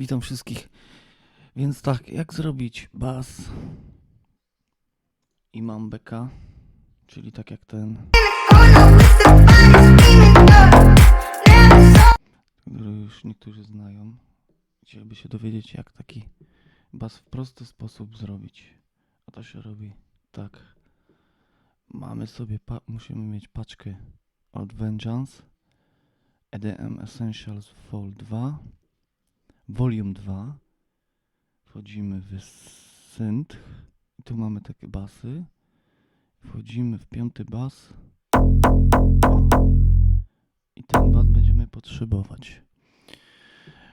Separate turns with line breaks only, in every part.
Witam wszystkich. Więc tak, jak zrobić bas i mam beka, czyli tak jak ten, który już niektórzy znają. Chcieliby się dowiedzieć, jak taki bas w prosty sposób zrobić. A to się robi tak. Mamy sobie, musimy mieć paczkę od Vengeance, EDM Essentials Vol 2, Volume 2. Wchodzimy w synth. I tu mamy takie basy. Wchodzimy w piąty bas. I ten bas będziemy potrzebować.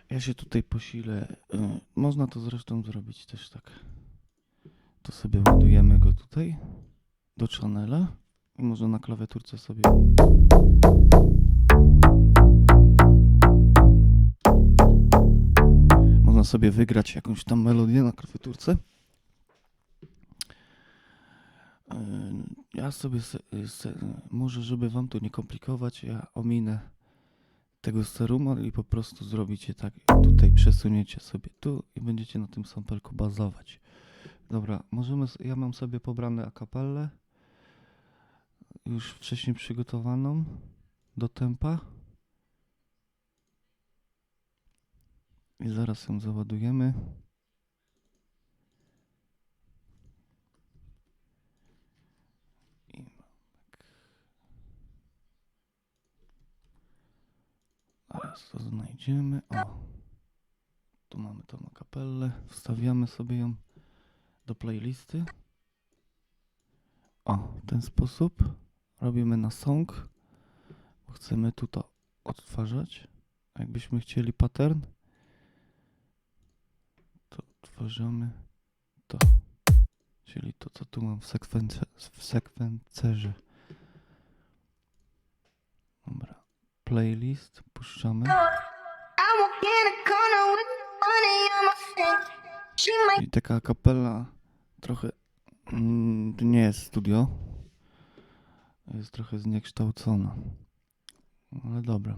Ja się tutaj posilę. y, Można to zresztą zrobić też tak. To sobie ładujemy go tutaj do channela i może na klawiaturce sobie można sobie wygrać jakąś tam melodię na klawiaturce. Yy, Ja sobie, se, może żeby wam to nie komplikować, ja ominę tego seruma i po prostu zrobicie tak, tutaj przesuniecie sobie tu i będziecie na tym sampelku bazować. Dobra, możemy, ja mam sobie pobrane akapellę, już wcześniej przygotowaną do tempa. I zaraz ją załadujemy. Tak. Zaraz to znajdziemy. O. Tu mamy tą kapellę. Wstawiamy sobie ją do playlisty. O, w ten sposób robimy na song. Chcemy tu to odtwarzać. Jakbyśmy chcieli pattern, to odtwarzamy to. Czyli to, co tu mam w, sekwence, w sekwencerze. Dobra. Playlist puszczamy. I taka kapela trochę. Mm, nie jest studio. Jest trochę zniekształcona. Ale dobra.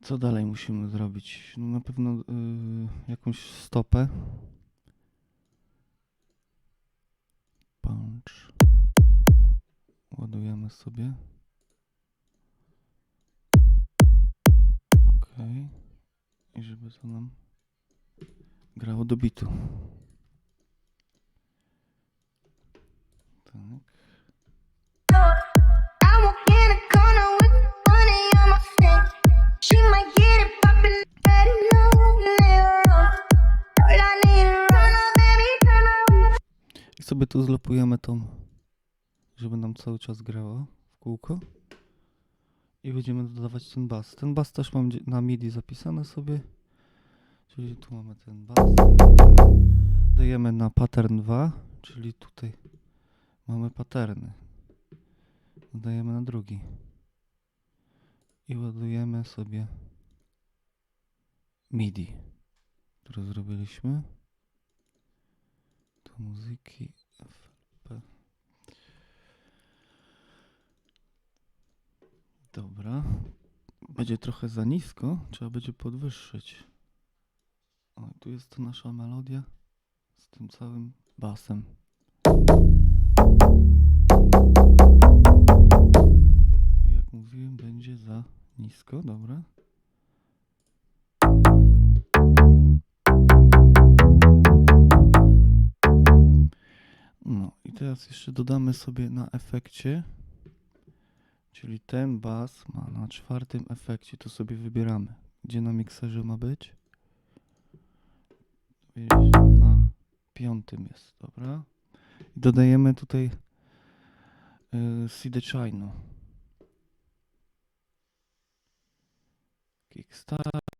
Co dalej musimy zrobić? No na pewno y, jakąś stopę. Punch. Ładujemy sobie. Okej. I żeby to nam grało do bitu. Tak. Sobie tu zlopujemy tą, żeby nam cały czas grała w kółko. I będziemy dodawać ten bas. Ten bas też mam na MIDI zapisane sobie. Czyli tu mamy ten bas. Dajemy na pattern 2, czyli tutaj mamy patterny. Dajemy na drugi. I ładujemy sobie MIDI, które zrobiliśmy. Tu muzyki Dobra. Będzie trochę za nisko, trzeba będzie podwyższyć. O, tu jest to nasza melodia z tym całym basem. Jak mówiłem, będzie za nisko, dobra. No i teraz jeszcze dodamy sobie na efekcie, czyli ten bas ma na czwartym efekcie, to sobie wybieramy, gdzie na mikserze ma być. Na piątym jest, dobra. I dodajemy tutaj y, CD Chino. Kickstart.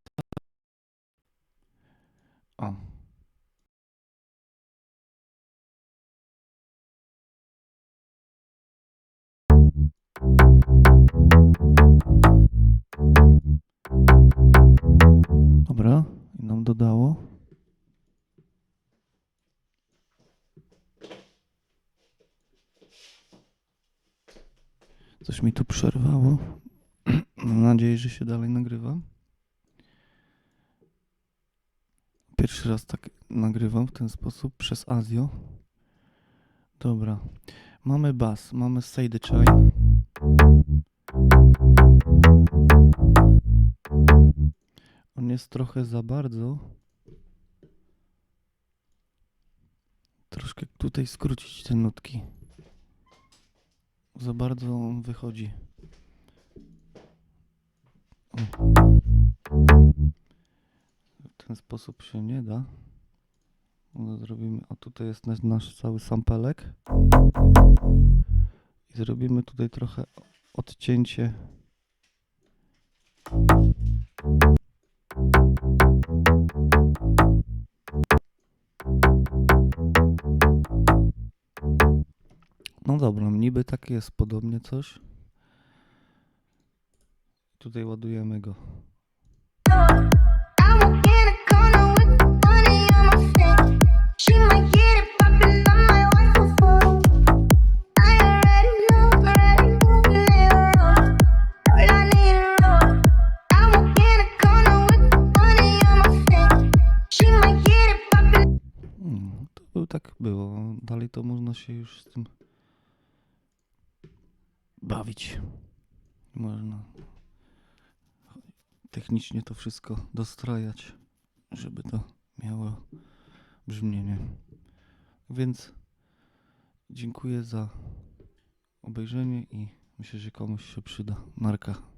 Coś mi tu przerwało. Mam nadzieję, że się dalej nagrywa. Pierwszy raz tak nagrywam w ten sposób przez Azjo. Dobra. Mamy bas, mamy Say the. On jest trochę za bardzo. Troszkę tutaj skrócić te nutki. Za bardzo on wychodzi. O. W ten sposób się nie da. No, zrobimy, o tutaj jest nasz, nasz cały sampelek. I zrobimy tutaj trochę odcięcie.
She might get it poppin'.
Hmm, to był tak było. Dalej to można się już z tym bawić. Można technicznie to wszystko dostrajać, żeby to miało brzmienie. Więc dziękuję za obejrzenie i myślę, że komuś się przyda. Narka.